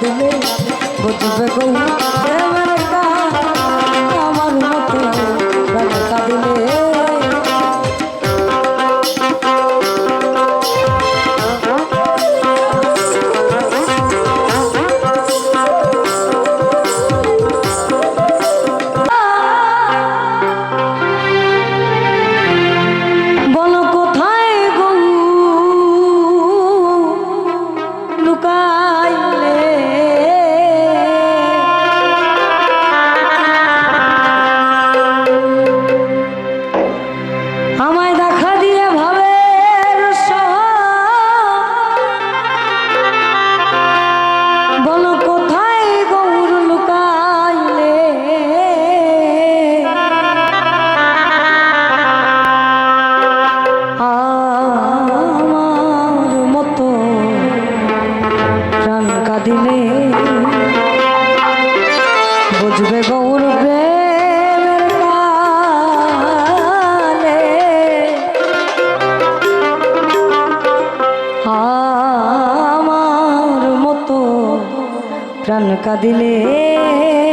কাঁদিলে বুঝবে গৌ প্রাণ কাঁদিলে।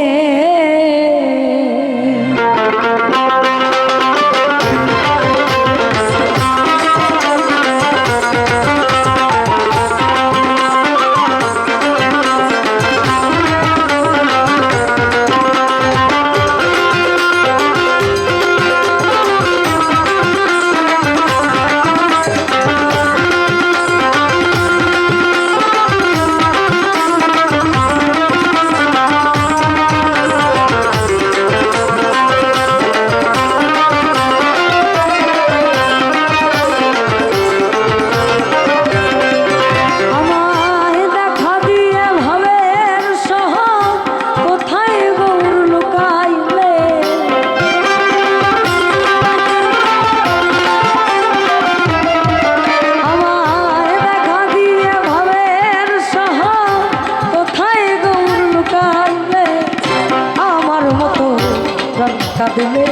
প্রাণ কাঁদিলে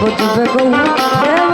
বুঝবে গৌর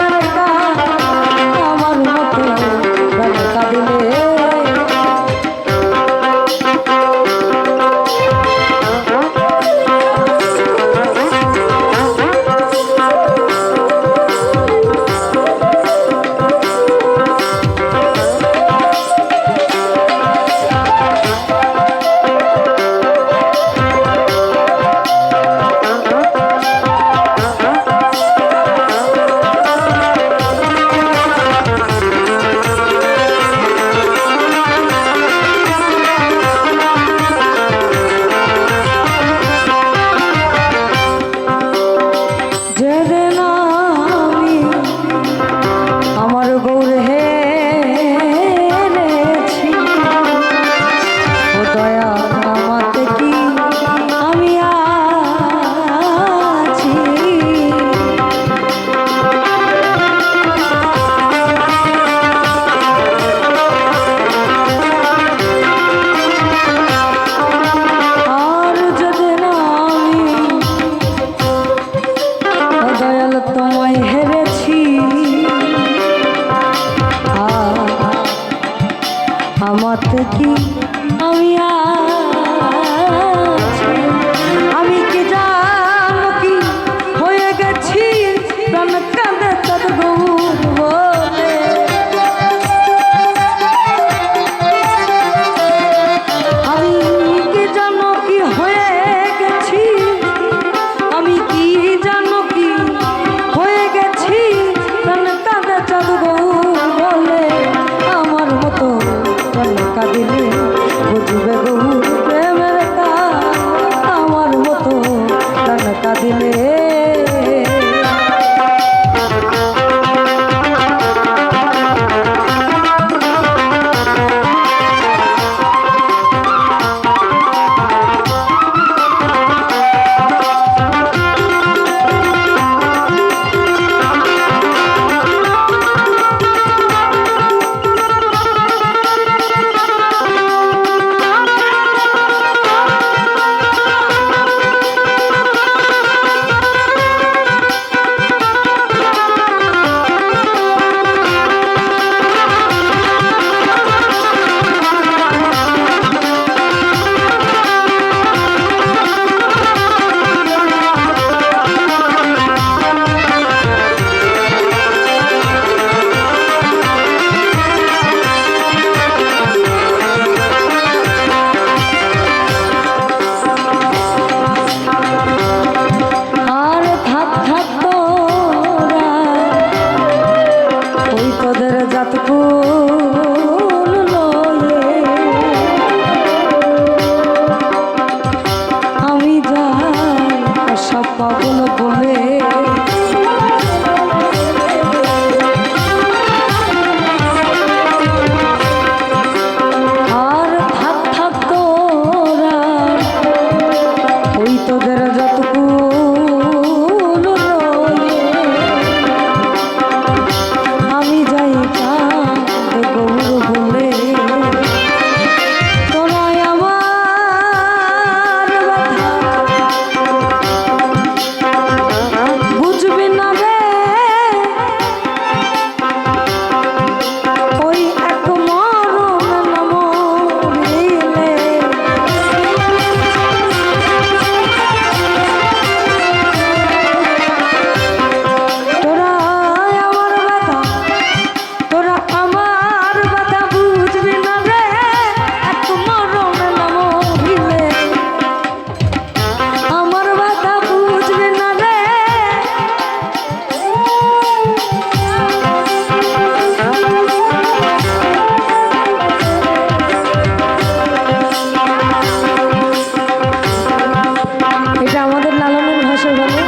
ভাষায় বলে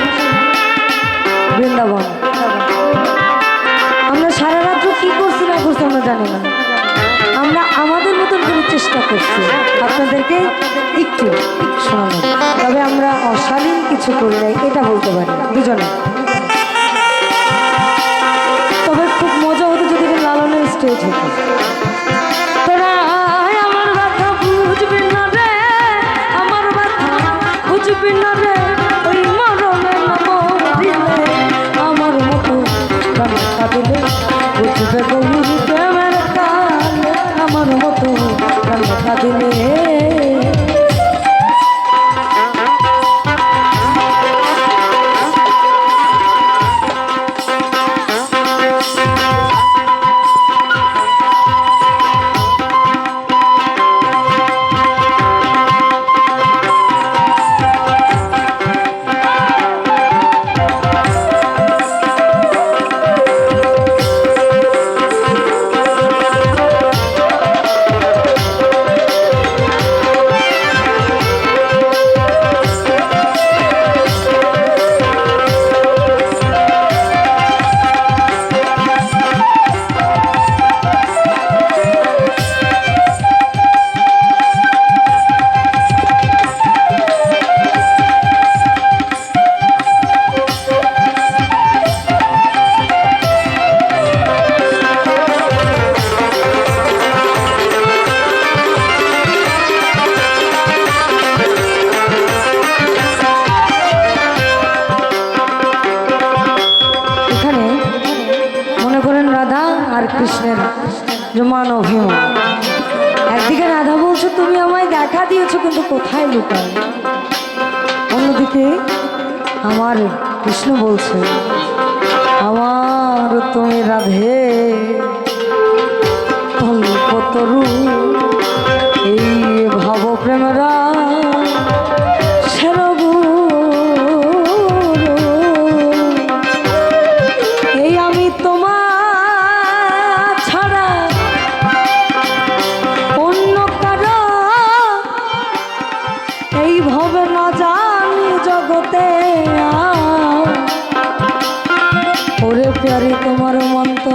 বৃন্দাবন। আমরা সারা রাত্র কি করছি না করছি আমরা জানি না। আমরা আমাদের মতন করে চেষ্টা করছি। আপনাদেরকে একটু শোনানো। তবে আমরা অশালীন কিছু করি নাই, এটা বলতে পারি দুজনে তবে খুব মজা হতো যদি লালনের স্টেজ হতো। কোথায় লুকায়? অন্যদিকে আমার কৃষ্ণ বলছে এই ভবে না জানি জগতে। ওরে প্যারি তোমার মন্ত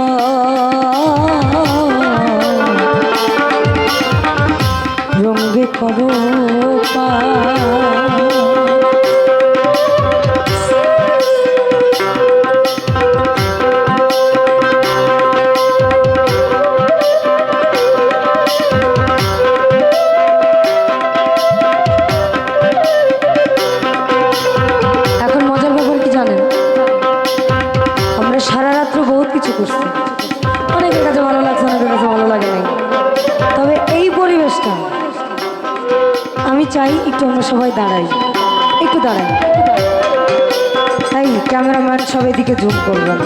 ক্যামেরাম্যান সব এদিকে যোগ করবেন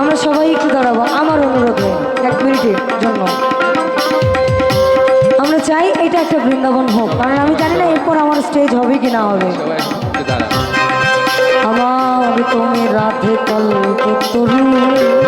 আমরা সবাই একটু দাঁড়াবো। আমার অনুরোধে এক মিনিটের জন্য। আমরা চাই এটা একটা বৃন্দাবন হোক। কারণ আমি জানি না এরপর আমার স্টেজ হবে কি না হবে। আমার তুমি রাধে কল তরু।